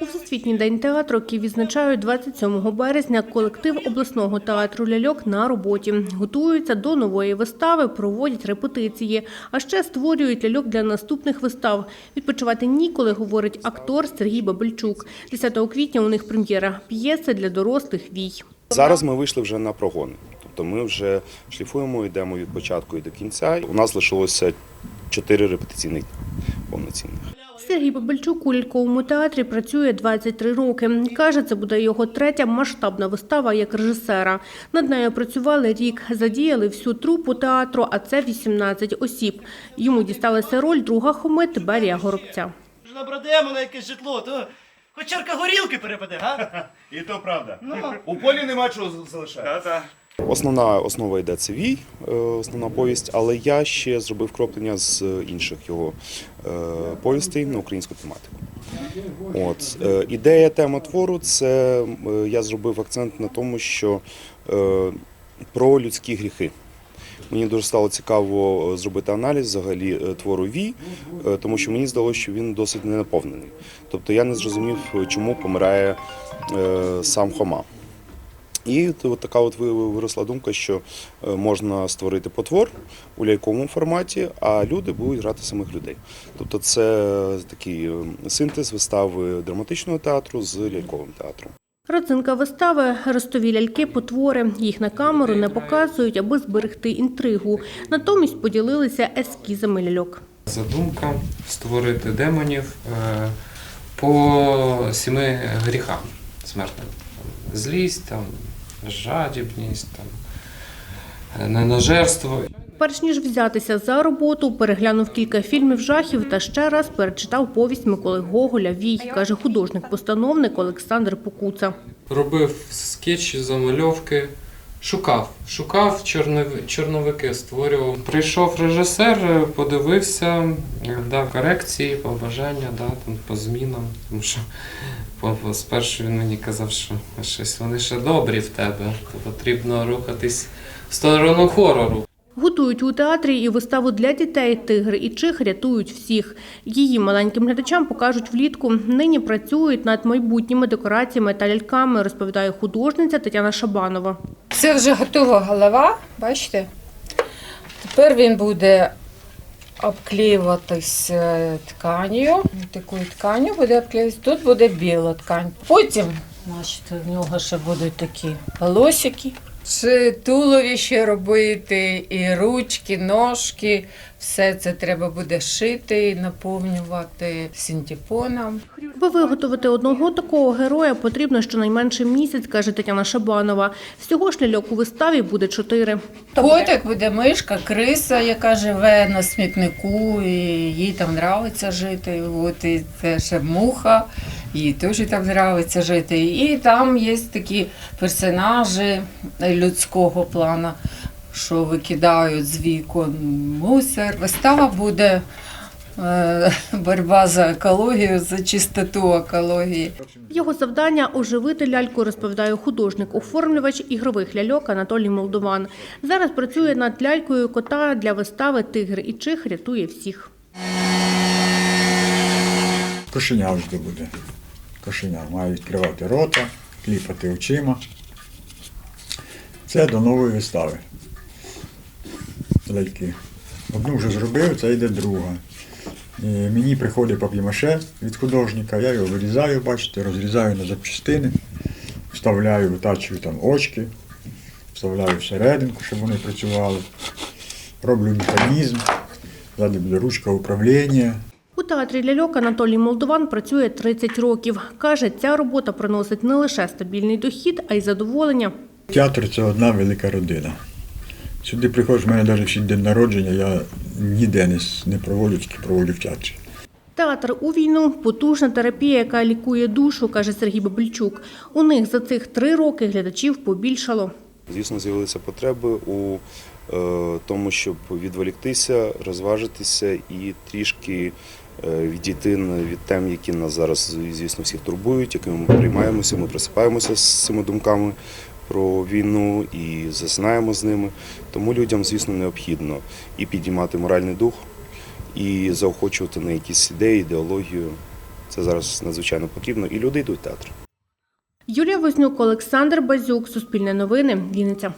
У Всесвітній день театру, який відзначають 27 березня, колектив обласного театру ляльок на роботі. Готуються до нової вистави, проводять репетиції, а ще створюють ляльок для наступних вистав. Відпочивати ніколи, говорить актор Сергій Бабельчук. 10 квітня у них прем'єра п'єси для дорослих вій. Зараз ми вийшли вже на прогони. Тобто ми вже шліфуємо, йдемо від початку і до кінця. У нас лишилося чотири репетиційних повноцінних. Сергій Бабельчук у ляльковому театрі працює 23 роки. Каже, це буде його третя масштабна вистава як режисера. Над нею працювали рік, задіяли всю трупу театру, а це 18 осіб. Йому дісталася роль друга хоми Тиберія Горобця. Набрадемо на якесь житло, то хоч чарка горілки перепаде, га? І то правда. Ну. У полі нема чого залишати. Основна основа йде це вій, е, основна повість, але я ще зробив кроплення з інших його е, повістей на українську тематику. От е, ідея тема твору це е, я зробив акцент на тому, що е, про людські гріхи. Мені дуже стало цікаво е, зробити аналіз взагалі е, твору Вій, е, тому що мені здалося, що він досить ненаповнений. Тобто я не зрозумів, е, чому помирає е, сам Хома. І от така от виросла думка, що е, можна створити потвор у ляльковому форматі, а люди будуть грати самих людей. Тобто це такий е, синтез вистави драматичного театру з ляльковим театром. Родзинка вистави – ростові ляльки потвори. Їх на камеру не показують, аби зберегти інтригу. Натомість поділилися ескізами ляльок. Задумка створити демонів е, по сіми гріхам смертним. Злість, там, жадібність, там, е, ненажерство. Перш ніж взятися за роботу, переглянув кілька фільмів жахів та ще раз перечитав повість Миколи Гоголя «Вій», каже художник-постановник Олександр Покуца. Робив скетчі, замальовки, шукав, шукав чорнови- чорновики, створював. Прийшов режисер, подивився, дав корекції, побажання, да, там, по змінам. Тому що спершу він мені казав, що щось вони ще добрі в тебе, то потрібно рухатись в сторону хорору. Готують у театрі і виставу для дітей «Тигр і чих рятують всіх». Її маленьким глядачам покажуть влітку. Нині працюють над майбутніми декораціями та ляльками, розповідає художниця Тетяна Шабанова. Це вже готова голова, бачите? Тепер він буде обклеюватись е, тканью. Такою тканю буде обклеюватись. Тут буде біла ткань. Потім, значить, в нього ще будуть такі волосики. Ще туловище робити, і ручки, ножки. Все це треба буде шити і наповнювати синтепоном. Аби виготовити одного такого героя, потрібно щонайменше місяць, каже Тетяна Шабанова. Всього ж ляльок у виставі буде чотири. Котик буде мишка, криса, яка живе на смітнику, і їй там подобається жити. От і це ще муха, їй теж там подобається жити. І там є такі персонажі людського плану, що викидають з вікон мусор. Вистава буде. е, Боротьба за екологію, за чистоту екології. Його завдання – оживити ляльку, розповідає художник-оформлювач ігрових ляльок Анатолій Молдован. Зараз працює над лялькою кота для вистави «Тигр і чих рятує всіх». Кошеня завжди буде. Кошеня має відкривати рота, кліпати очима. Це до нової вистави. Ляльки. Одну вже зробив, це йде друга. І мені приходить пап'ємаше від художника, я його вирізаю, бачите, розрізаю на запчастини, вставляю, витачую там очки, вставляю всерединку, щоб вони працювали. Роблю механізм, ззаді буде ручка управління. У театрі ляльок Анатолій Молдован працює 30 років. Каже, ця робота приносить не лише стабільний дохід, а й задоволення. Театр це одна велика родина. Сюди приходиш, в мене навіть всі день народження, я ніде не, не проводжу, тільки проводжу в театрі. Театр у війну – потужна терапія, яка лікує душу, каже Сергій Бабельчук. У них за цих три роки глядачів побільшало. Звісно, з'явилися потреби у е, тому, щоб відволіктися, розважитися і трішки е, відійти від тем, які нас зараз, звісно, всіх турбують, якими ми приймаємося, ми просипаємося з цими думками про війну і засинаємо з ними. Тому людям, звісно, необхідно і підіймати моральний дух, і заохочувати на якісь ідеї, ідеологію. Це зараз надзвичайно потрібно, і люди йдуть в театр. Юлія Вознюк, Олександр Базюк, Суспільне новини, Вінниця.